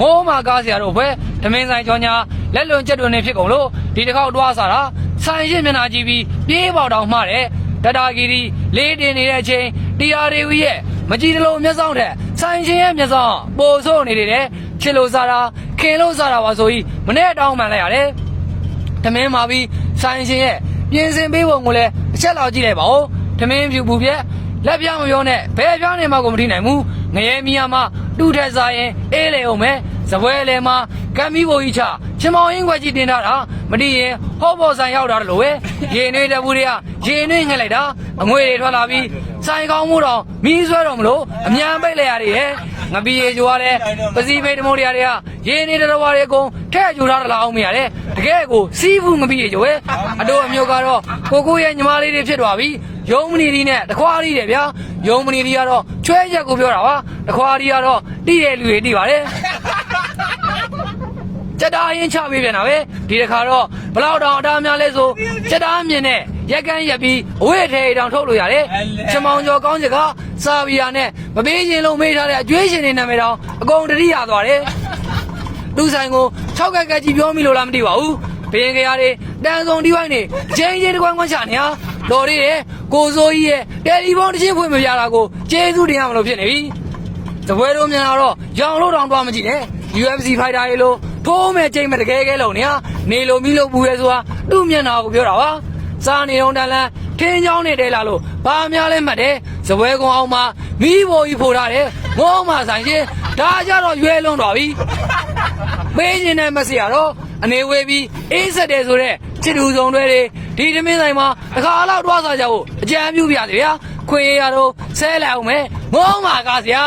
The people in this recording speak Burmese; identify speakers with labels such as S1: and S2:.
S1: ငိုးမှာကားဆရာတို့ဘွဲဓမင်းဆိုင်ကြောညာလက်လွန်ချက်တွင်နေဖြစ်ကုန်လို့ဒီတစ်ခေါက်တွားစားတာဆိုင်ရှင်းမျက်နှာကြည့်ပြီးပြေးပေါတောင်မှတဲ့တတာဂီရီလေးတင်နေတဲ့အချိန်တရားရီဝီရဲ့မကြည်တလို့မျက်စောင်းတဲ့ဆိုင်ရှင်ရဲ့မျက်စောင်းပိုဆိုးနေတယ်ချစ်လို့စားတာခင်လို့စားတာပါဆိုပြီးမနေ့တောင်းမှန်လိုက်ရတယ်ထမင်းမာပြီးဆိုင်ရှင်ရဲ့ပြင်ဆင်ပေးပုံကိုလည်းတစ်ချက်လောက်ကြည့်လိုက်ပါဦးထမင်းဖြူပူပြက်လက်ပြမပြောနဲ့ဘယ်ပြားနေမှကိုမထိနိုင်ဘူး ငရဲမီယာမတူထက်စားရင်အေးလေအောင်မယ်စပွဲလေမှာကမ်းမီးဘိုကြီးချချင်မောင်ရင်းခွက်ကြီးတင်ထားတာမတိရင်ဟောပေါ်ဆိုင်ရောက်တာလို့ပဲရေနွေးတပူတွေကရေနွေးငှက်လိုက်တာအငွေတွေထွက်လာပြီးဆိုင်ကောင်းမှုတော့မီးဆွဲတော့မလို့အမြန်ပိတ်လိုက်ရတယ်ဟဲ့ငပီရေကြွားလဲပစီဖိတ်တမိုးတွေကတွေကရေနေတော်တော်တွေအကုန်ထဲ့ကြူထားတာလားအောင်မရတယ်တကယ်ကိုစီးဘူးငပီရေကြွယ်အတို့အမျိုးကတော့ကိုကိုရဲ့ညီမလေးတွေဖြစ်သွားပြီ ယုံမနီဒီနဲ့တခွားရီတယ်ဗျာယုံမနီဒီကတော့ချွဲချက်ကိုပြောတာပါတခွားရီကတော့တိတဲ့လူတွေတိပါတယ်ကြက်တားရင်ချပေးပြန်တာပဲဒီတစ်ခါတော့ဘလောက်တောင်အတားများလဲဆိုကြက်တားမြင်နဲ့ရက်ကန်းရက်ပြီးအဝိထေတောင်ထုတ်လို့ရတယ်ချမောင်ကျော်ကောင်းချက်ကစာဗီယာနဲ့မပေးရင်လုံးမေးထားတဲ့အကျွေးရှင်တွေနာမည်တောင်အကုန်တတိရသွားတယ်သူဆိုင်ကို6ကက်ကက်ကြီးပြောမိလို့လားမသိပါဘူးဘင်းကြရတွေတန်စုံဒီဝိုင်းနေချင်းချင်းတကွန်းကွန်းချနေဟာတော်ရီရဲ့ ကိုစိုးကြီးရဲ့တယ်လီဖုန်းတစ်ချင်းဖွင့်မပြတာကိုကျေးဇူးတင်ရမလို့ဖြစ်နေပြီတပွဲတို့မြန်လာတော့ရောင်လို့တောင်သွားမကြည့်နဲ့ UFC fighter တွေလို့ထိုးမဲ့ချိန်မဲ့တကယ်ကဲလုံးနေဟာနေလိုမီလို့ပူရဲဆိုတာသူ့မျက်နှာကိုပြောတာပါစားနေတော့တန်လန်းထင်းချောင်းနေတယ်လာလို့ဘာများလဲမှတ်တယ်ဇပွဲကုံအောင်မှာမီးဘိုကြီးဖိုထားတယ်ငုံးမှဆိုင်ချင်းဒါကြတော့ရွယ်လွန်သွားပြီပေးခြင်းနဲ့မစရတော့အနေဝေးပြီးအေးဆက်တယ်ဆိုတော့ချစ်သူဆောင်တွေတွေ ဒီသမင်းဆိုင်မှာတစ်ခါတော့တွားစားကြဖို့အကြံပြုပြစေဗျာခွေရရတော့ဆဲလိုက်အောင်မယ်ငုံးမှကားစရာ